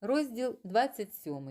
Розділ 27.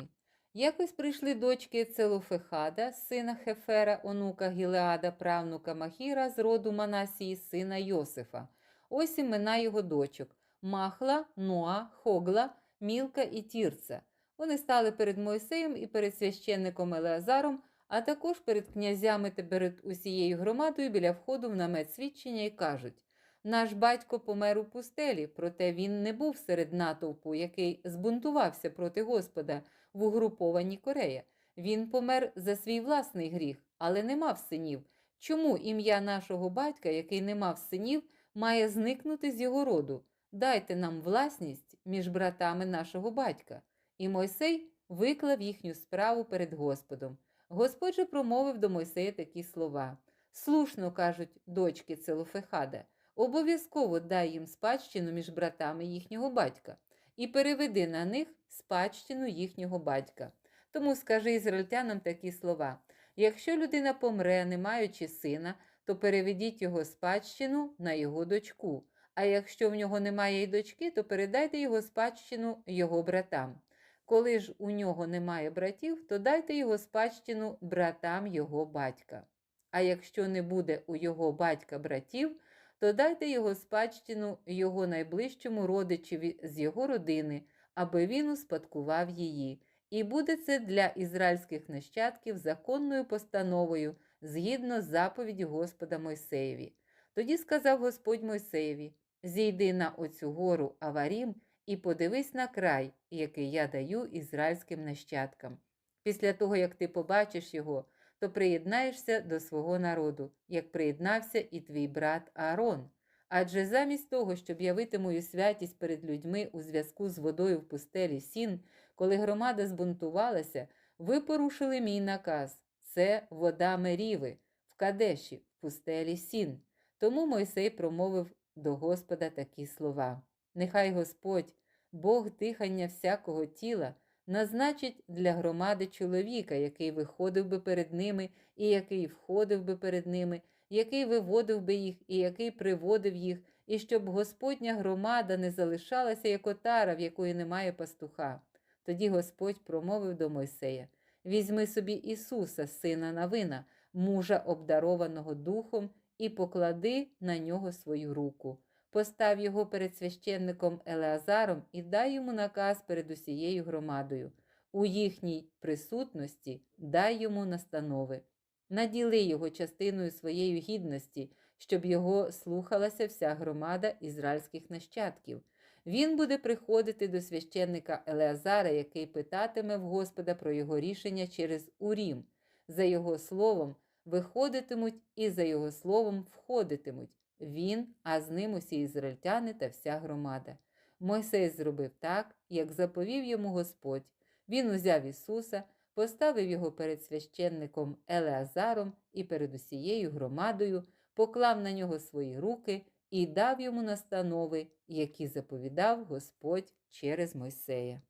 Якось прийшли дочки Целофехада, сина Хефера, онука Гілеада, правнука Махіра з роду Манасії, сина Йосифа. Ось імена його дочок Махла, Ноа, Хогла, Мілка і Тірца. Вони стали перед Мойсеєм і перед священником Елеазаром, а також перед князями та перед усією громадою біля входу в намет свідчення і кажуть: наш батько помер у пустелі, проте він не був серед натовпу, який збунтувався проти Господа в угрупованій Корея. Він помер за свій власний гріх, але не мав синів. Чому ім'я нашого батька, який не мав синів, має зникнути з його роду? Дайте нам власність між братами нашого батька. І Мойсей виклав їхню справу перед Господом. Господь же промовив до Мойсея такі слова: Слушно кажуть дочки Целофехада, обов'язково дай їм спадщину між братами їхнього батька, і переведи на них спадщину їхнього батька. Тому скажи ізраїльтянам такі слова: якщо людина помре, не маючи сина, то переведіть його спадщину на його дочку. А якщо в нього немає й дочки, то передайте його спадщину його братам. Коли ж у нього немає братів, то дайте його спадщину братам його батька. А якщо не буде у його батька братів, то дайте його спадщину його найближчому родичеві з його родини, аби він успадкував її. І буде це для ізраїльських нащадків законною постановою згідно з заповіді Господа Мойсеєві. Тоді сказав Господь Мойсеєві: Зійди на оцю гору Аварім і подивись на край, який я даю ізраїльським нащадкам. Після того, як ти побачиш його, то приєднаєшся до свого народу, як приєднався і твій брат Аарон. Адже замість того, щоб явити мою святість перед людьми у зв'язку з водою в пустелі Сін, коли громада збунтувалася, ви порушили мій наказ це вода Меріви в Кадеші, в пустелі Сін. Тому Мойсей промовив до Господа такі слова: Нехай Господь, Бог дихання всякого тіла, назначить для громади чоловіка, який виходив би перед ними, і який входив би перед ними, який виводив би їх, і який приводив їх, і щоб Господня громада не залишалася як отара, в якої немає пастуха. Тоді Господь промовив до Мойсея: Візьми собі Ісуса, сина Навина, мужа, обдарованого духом, і поклади на нього свою руку. Постав його перед священником Елеазаром і дай йому наказ перед усією громадою. У їхній присутності дай йому настанови. Наділи його частиною своєї гідності, щоб його слухалася вся громада ізраїльських нащадків. Він буде приходити до священника Елеазара, який питатиме в Господа про його рішення через Урім. За його словом виходитимуть і за його словом входитимуть. Він, а з ним усі ізраїльтяни та вся громада. Мойсей зробив так, як заповів йому Господь. Він узяв Ісуса, поставив його перед священником Елеазаром і перед усією громадою, поклав на нього свої руки і дав йому настанови, які заповідав Господь через Мойсея.